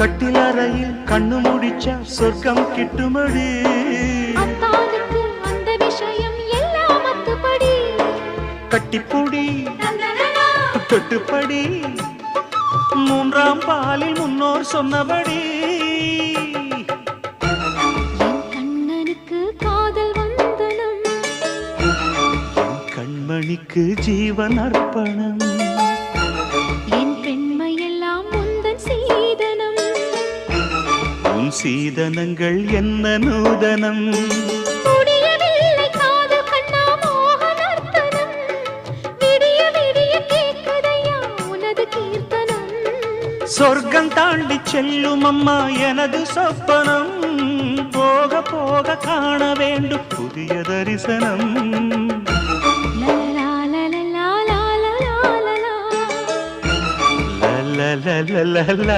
கட்டிலறையில் கண்ணு முடிச்சா சொர்க்கம் கிட்டுமடி. கட்டிப்புடி தொட்டுப்படி. மூன்றாம் பாலில் முன்னோர் சொன்னபடி. என் கண்ணனுக்கு காதல் வந்தனம். என் கண்மணிக்கு ஜீவன் அர்ப்பணம். உன் சீதனங்கள் என்ன நூதனம் சொர்க்கம் தாண்டி செல்லும் அம்மா எனது சொப்பனம் போக போக காண வேண்டும் புதிய தரிசனம். லலலலலலா.